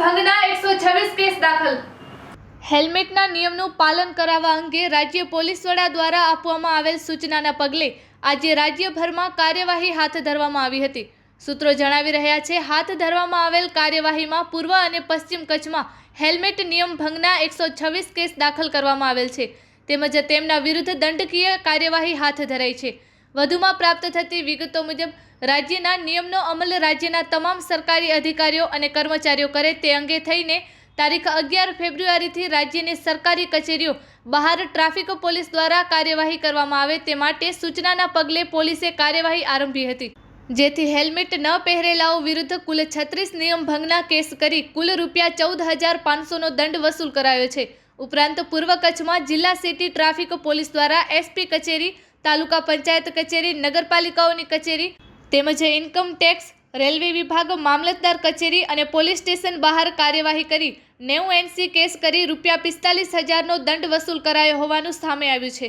ભંગના એકસો છવ્વીસ કેસ દાખલ. હેલ્મેટના નિયમનું પાલન કરાવવા અંગે રાજ્ય પોલીસ વડા દ્વારા આપવામાં આવેલ સૂચનાના પગલે આજે રાજ્યભરમાં કાર્યવાહી હાથ ધરવામાં આવી હતી. સૂત્રો જણાવી રહ્યા છે, હાથ ધરવામાં આવેલ કાર્યવાહીમાં પૂર્વ અને પશ્ચિમ કચ્છમાં હેલ્મેટ નિયમ ભંગના એકસો છવ્વીસ કેસ દાખલ કરવામાં આવેલ છે. તેમજ તેમના વિરુદ્ધ દંડકીય કાર્યવાહી હાથ ધરાઈ છે. વધુમાં પ્રાપ્ત થતી વિગતો મુજબ, રાજ્યના નિયમનો અમલ રાજ્યના તમામ સરકારી અધિકારીઓ અને કર્મચારીઓ કરે તે અંગે થઈને તારીખ અગિયાર ફેબ્રુઆરીથી રાજ્યની સરકારી કચેરીઓ, બહાર ટ્રાફિક પોલીસ દ્વારા કાર્યવાહી કરવામાં આવે તે માટે સૂચનાના પગલે પોલીસે કાર્યવાહી આરંભી હતી. જેથી હેલ્મેટ ન પહેરેલાઓ વિરુદ્ધ કુલ છત્રીસ નિયમ ભંગના કેસ કરી કુલ રૂપિયા ચૌદ હજાર પાંચસોનો દંડ વસૂલ કરાયો છે. ઉપરાંત પૂર્વ કચ્છમાં જિલ્લા સિટી ટ્રાફિક પોલીસ દ્વારા એસપી કચેરી તાલુકા પંચાયત કચેરી, નગરપાલિકાઓની કચેરી તેમજ ઇન્કમ ટેક્સ, રેલવે વિભાગ, મામલતદાર કચેરી અને પોલીસ સ્ટેશન બહાર કાર્યવાહી કરી નેવું એનસી કેસ કરી રૂપિયા પિસ્તાલીસ હજારનો દંડ વસૂલ કરાયો હોવાનું સામે આવ્યું છે.